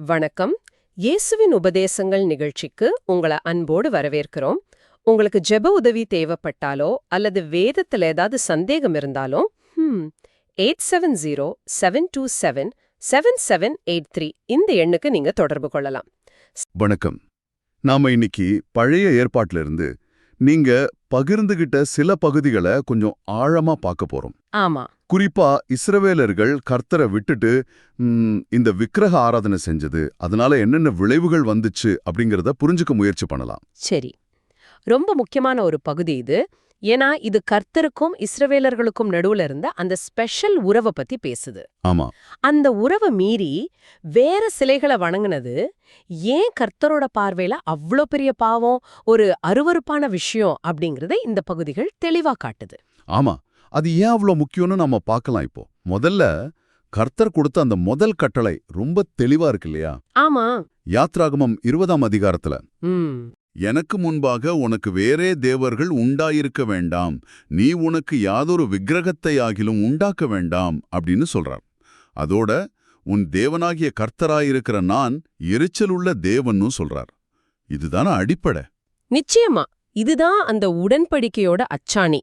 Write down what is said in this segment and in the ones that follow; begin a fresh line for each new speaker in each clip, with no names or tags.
வணக்கம். இயேசுவின் உபதேசங்கள் நிகழ்ச்சிக்கு உங்களை அன்போடு வரவேற்கிறோம். உங்களுக்கு ஜெப உதவி தேவைப்பட்டாலோ அல்லது வேதத்துல ஏதாவது சந்தேகம் இருந்தாலோ eight seven zero seven two seven seven seven eight three இந்த எண்ணுக்கு நீங்க தொடர்பு கொள்ளலாம்.
வணக்கம். நாம இன்னைக்கு பழைய ஏற்பாட்டிலிருந்து நீங்க பகிர்ந்துகிட்ட சில பகுதிகளை கொஞ்சம் ஆழமா பார்க்க போறோம்.
ஆமா.
குறிப்பா இஸ்ரவேலர்கள் கர்த்தரை விட்டுட்டு இந்த விக்கிரக ஆராதனை செஞ்சது அதனால என்னென்ன விளைவுகள் வந்துச்சு அப்படிங்கறத புரிஞ்சுக்க முயற்சி பண்ணலாம்.
சரி. ரொம்ப முக்கியமான ஒரு பகுதி இது. ஏன்னா இது கர்த்தருக்கும் இஸ்ரவேலர்களுக்கும் நடுவுல இருந்த அந்த ஸ்பெஷல் உறவை பத்தி பேசுது.
ஆமா.
அந்த உறவை மீறி வேற சிலைகளை வணங்குனது ஏன் கர்த்தரோட பார்வையில அவ்ளோ பெரிய பாவம் ஒரு அருவருப்பான விஷயம் அப்படிங்கறத இந்த பகுதிகள் தெளிவா காட்டுது.
ஆமா. அது ஏன் அவ்வளோ முக்கியம்னு நம்ம பார்க்கலாம் இப்போ. முதல்ல கர்த்தர் கொடுத்த அந்த முதல் கட்டளை ரொம்ப தெளிவா இருக்கு இல்லையா?
ஆமா.
யாத்ராகமம் இருபதாம் அதிகாரத்துல. எனக்கு முன்பாக உனக்கு வேறே தேவர்கள் உண்டாயிருக்க வேண்டாம். நீ உனக்கு யாதொரு விக்கிரகத்தையாகிலும் உண்டாக்க வேண்டாம் அப்படின்னு சொல்றார். அதோட உன் தேவனாகிய கர்த்தராயிருக்கிற நான் எரிச்சலுள்ள தேவன்னு சொல்றார். இதுதான அடிப்படை.
நிச்சயமா இதுதான் அந்த உடன்படிக்கையோட அச்சாணி.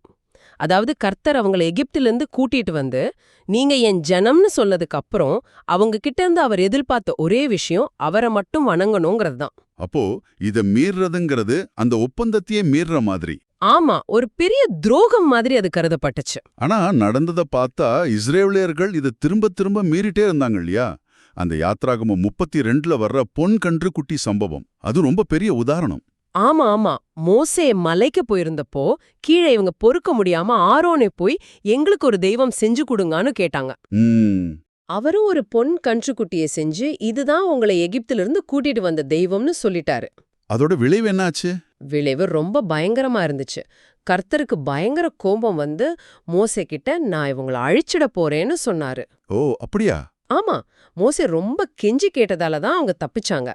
அதாவது கர்த்தர் அவங்கள எகிப்திலிருந்து கூட்டிட்டு வந்து நீங்க என் ஜனம்னு சொன்னதுக்கு அப்புறம் அவங்க கிட்ட இருந்து அவர் எதிர்பார்த்த ஒரே விஷயம் அவரை மட்டும் வணங்கணுங்கிறது தான்.
அப்போ இத மீறுறதுங்கிறது அந்த ஒப்பந்தத்தையே மீறுற மாதிரி.
ஆமா ஒரு பெரிய துரோகம் மாதிரி அது கருதப்பட்டுச்சு.
ஆனா நடந்தத பார்த்தா இஸ்ரேலியர்கள் இத திரும்ப திரும்ப மீறிட்டே இருந்தாங்க இல்லையா? அந்த யாத்ராகமம் முப்பத்தி ரெண்டுல வர்ற பொன் கன்று குட்டி சம்பவம் அது ரொம்ப பெரிய உதாரணம்.
ஆமா ஆமா. மோசே மலைக்கு போயிருந்தப்போ கீழே இவங்க பொறுக்க முடியாம ஆரோனை போய் எங்களுக்கு ஒரு தெய்வம் செஞ்சு கொடுங்கன்னு கேட்டாங்க. அவரும் ஒரு பொன் கன்றுக்குட்டியை செஞ்சு இதுதான் உங்களை எகிப்திலிருந்து கூட்டிட்டு வந்த தெய்வம்னு சொல்லிட்டாரு.
அதோட விளைவு என்னாச்சு?
விளைவு ரொம்ப பயங்கரமா இருந்துச்சு. கர்த்தருக்கு பயங்கர கோபம் வந்து மோசே கிட்ட நான் இவங்கள அழிச்சிட போறேன்னு சொன்னாரு.
ஓ அப்படியா?
ஆமா. மோசே ரொம்ப கெஞ்சி கேட்டதால தான் அவங்க தப்பிச்சாங்க.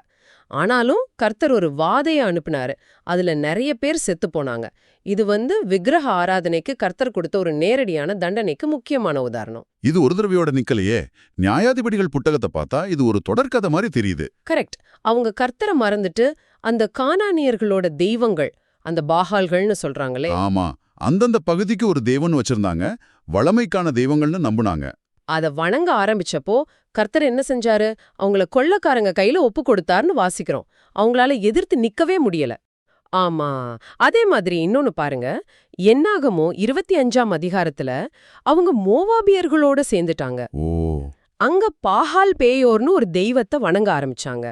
ஆனாலும் கர்த்தர் ஒரு வாதைய அனுப்புனாரு. அதுல நிறைய பேர் செத்து போனாங்க. இது வந்து விக்கிரக ஆராதனைக்கு கர்த்தர் கொடுத்த ஒரு நேரடியான தண்டனைக்கு முக்கியமான உதாரணம்.
இது ஒரு தடவையோட நிக்கலையே. நியாயாதிபதிகள் புத்தகத்தை பார்த்தா இது ஒரு தொடர்கதை மாதிரி தெரியுது.
கரெக்ட். அவங்க கர்த்தரை மறந்துட்டு அந்த கானானியர்களோட தெய்வங்கள் அந்த பாகால்கள்னு சொல்றாங்களே.
ஆமா. அந்தந்த பகுதிக்கு ஒரு தெய்வன் வச்சிருந்தாங்க. வளமைக்கான தெய்வங்கள்னு நம்புனாங்க.
அத வணங்க ஆரம்பிச்சப்போ கர்த்தர் என்ன செஞ்சாரு? அவங்கள கொள்ளக்காரங்க கையில ஒப்பு கொடுத்தாருன்னு வாசிக்கிறோம். அவங்களால எதிர்த்து நிக்கவே முடியல. ஆமா. அதே மாதிரி இன்னொன்னு பாருங்க. என்னாகமோ இருபத்தி அஞ்சாம் அதிகாரத்துல அவங்க மோவாபியர்களோட சேர்ந்துட்டாங்க. அங்க பாகால் பேயோர்னு ஒரு தெய்வத்தை வணங்க ஆரம்பிச்சாங்க.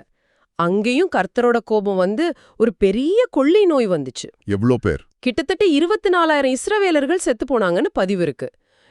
அங்கேயும் கர்த்தரோட கோபம் வந்து ஒரு பெரிய கொள்ளை நோய் வந்துச்சு.
எவ்ளோ பேர்?
கிட்டத்தட்ட இருபத்தி நாலாயிரம் இஸ்ரவேலர்கள் செத்து போனாங்கன்னு பதிவு இருக்கு.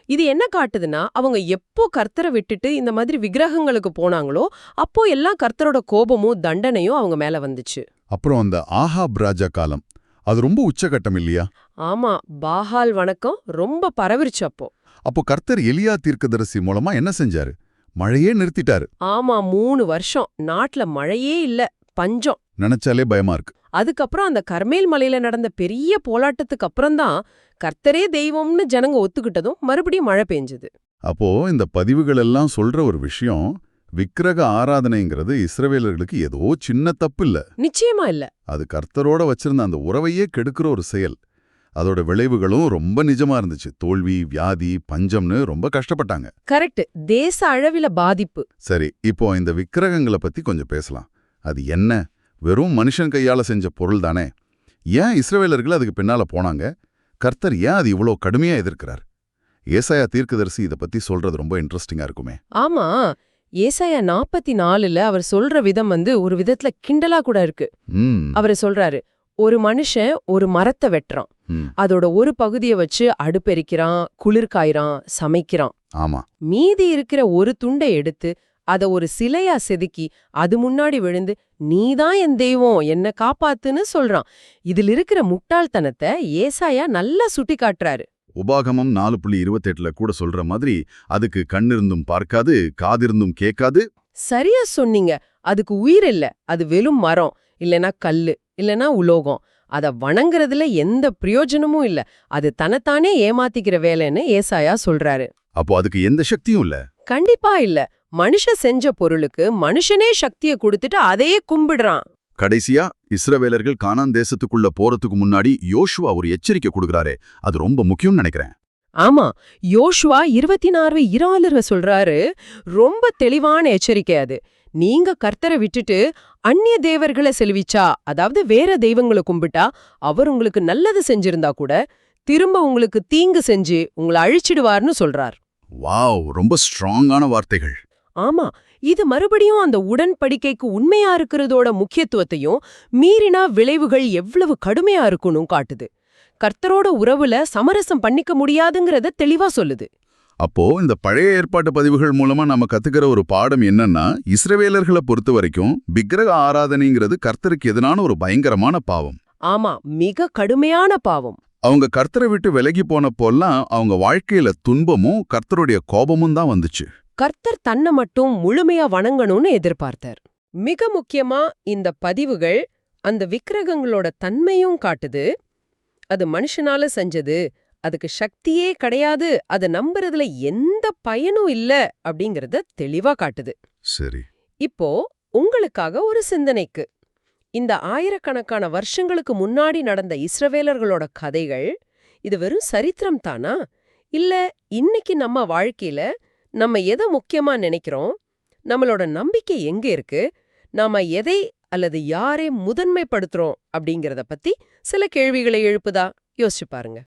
இது என்ன காட்டுதுன்னா அவங்க எப்போ கர்த்தரை விட்டுட்டு இந்த மாதிரி விக்கிரகங்களுக்கு போனாங்களோ அப்போ எல்லாம் கர்த்தரோட கோபமும் தண்டனையும் அவங்க மேல வந்துச்சு.
அப்புறம் அந்த ஆஹாப் ராஜா காலம். அது ரொம்ப உச்சகட்டம் இல்லையா?
ஆமா பாகால் வணக்கம் ரொம்ப பரவிருச்சு அப்போ.
அப்போ கர்த்தர் எலியா தீர்க்கதரிசி மூலமா என்ன செஞ்சாரு? மழையே நிறுத்திட்டாரு.
ஆமா மூணு வருஷம். நாட்டுல மழையே இல்ல பஞ்சம்.
நினைச்சாலே பயமா இருக்கு.
அதுக்கப்புறம் அந்த கர்மேல் மலையில நடந்த பெரிய போராட்டத்துக்கு அப்புறம்தான் கர்த்தரே தெய்வம்னு ஜனங்க ஒத்துக்கிட்டதும் மறுபடியும் மழை பெஞ்சது.
அப்போ இந்த பதிவுகள் எல்லாம் சொல்ற ஒரு விஷயம் விக்கிரக ஆராதனைங்கிறது இஸ்ரவேலர்களுக்கு ஏதோ சின்ன தப்பு இல்ல
நிச்சயமா இல்ல.
அது கர்த்தரோட வச்சிருந்த அந்த உறவையே கெடுக்கிற ஒரு செயல். அதோட விளைவுகளும் ரொம்ப நிஜமா இருந்துச்சு. தோல்வி வியாதி பஞ்சம்னு ரொம்ப கஷ்டப்பட்டாங்க.
கரெக்ட். தேச அளவில பாதிப்பு.
சரி இப்போ இந்த விக்கிரகங்களை பத்தி கொஞ்சம் பேசலாம். அது என்ன? வெறும் மனுஷன் கையால செஞ்ச பொருள் தானே. ஏன் இஸ்ரவேலர்கள் அதுக்கு பின்னால போனாங்க? கர்த்தர் ஏன் அது இவ்வளோ கடுமையா எதிர்க்கிறார்? ஏசாயா தீர்க்கதரிசி இதை பத்தி சொல்றது ரொம்ப இன்ட்ரெஸ்டிங்கா இருக்குமே.
ஆமா. ஏசாயா நாற்பத்தி நாலுல அவர் சொல்ற விதம் வந்து ஒரு விதத்துல கிண்டலா கூட இருக்கு. அவர் சொல்றாரு ஒரு மனுஷன் ஒரு மரத்தை வெட்டுறான். அதோட ஒரு பகுதியை வச்சு அடுப்பெரிக்கிறான் குளிர் காய்றான் சமைக்கிறான்.
ஆமா.
மீதி இருக்கிற ஒரு துண்டை எடுத்து அத ஒரு சிலையா செதுக்கி அது முன்னாடி விழுந்து நீதான் என் தெய்வம் என்ன காப்பாத்துன்னு சொல்றான். இதுல இருக்கிற முட்டாள்தனத்தை ஏசாயா நல்லா சுட்டி காட்டுறாரு.
உபாகமம் நாலு புள்ளி இருபத்தெட்டுல கூட சொல்ற மாதிரி அதுக்கு கண்ணிருந்தும் பார்க்காது காதிருந்தும் கேட்காது.
சரியா சொன்னீங்க. அதுக்கு உயிர் இல்ல. அது வெறும் மரம். இல்லனா கல்லு இல்லனா உலோகம். அத வணங்குறதுல எந்த பிரயோஜனமும் இல்ல. அது தன்னைத்தானே ஏமாத்திக்கிற வேலைன்னு ஏசாயா சொல்றாரு.
அப்போ அதுக்கு எந்த சக்தியும் இல்ல?
கண்டிப்பா இல்ல. மனுஷன் செஞ்ச பொருளுக்கு மனுஷனே சக்திய கொடுத்துட்டு அதையே கும்பிடுறான்.
கடைசியா இஸ்ரவேலர்கள் கானான் தேசத்துக்குள்ள போறதுக்கு முன்னாடி யோசுவா ஒரு எச்சரிக்கை கொடுக்கறாரே. அது ரொம்ப முக்கியம்னு நினைக்கிறேன்.
ஆமா யோசுவா இருபத்தி நாலு இராலர்வ சொல்றாரு. ரொம்ப தெளிவான எச்சரிக்கை அது. நீங்க கர்த்தரை விட்டுட்டு அந்நிய தேவர்களை செல்விச்சா அதாவது வேற தெய்வங்களை கும்பிட்டா அவர் உங்களுக்கு நல்லது செஞ்சிருந்தா கூட திரும்ப உங்களுக்கு தீங்கு செஞ்சு உங்களை அழிச்சிடுவார்னு சொல்றார்.
வாவ் ரொம்ப ஸ்ட்ராங்கான வார்த்தைகள்.
ஆமா இது மறுபடியும் அந்த உடன்படிக்கைக்கு உண்மையா இருக்கிறதோட முக்கியத்துவத்தையும் மீறினா விளைவுகள் எவ்வளவு கடுமையா இருக்கும்னு காட்டுது. கர்த்தரோட உறவுல சமரசம் பண்ணிக்க முடியாதுங்கிறத தெளிவா சொல்லுது.
அப்போ இந்த பழைய ஏற்பாட்டு பதிவுகள் மூலமா நம்ம கத்துக்கிற ஒரு பாடம் என்னன்னா இஸ்ரவேலர்களை பொறுத்த வரைக்கும் விக்கிரக ஆராதனைங்கிறது கர்த்தருக்கு எதிரான ஒரு பயங்கரமான பாவம்.
ஆமா மிக கடுமையான பாவம்.
அவங்க கர்த்தரை விட்டு விலகி போனப்போல்லாம் அவங்க வாழ்க்கையில துன்பமும் கர்த்தருடைய கோபமும் தான் வந்துச்சு.
கர்த்தர் தன்னை மட்டும் முழுமையா வணங்கணும்னு எதிர்பார்த்தார். மிக முக்கியமா இந்த பதிவுகள் அந்த விக்கிரகங்களோட தன்மையும் காட்டுது. அது மனுஷனால செஞ்சது. அதுக்கு சக்தியே கிடையாது. அதை நம்புறதுல எந்த பயனும் இல்ல அப்படிங்கறத தெளிவா காட்டுது.
சரி.
இப்போ உங்களுக்காக ஒரு சிந்தனைக்கு. இந்த ஆயிரக்கணக்கான வருஷங்களுக்கு முன்னாடி நடந்த இஸ்ரவேலர்களோட கதைகள் இது வெறும் சரித்திரம் தானா? இல்ல இன்னைக்கு நம்ம வாழ்க்கையில நம்ம எதை முக்கியமா நினைக்கிறோம் நம்மளோட நம்பிக்கை எங்க இருக்கு நாம எதை அல்லது யாரை முதன்மைப்படுத்துறோம் அப்படிங்கறத பத்தி சில கேள்விகளை எழுப்புதா? யோசிச்சு பாருங்க.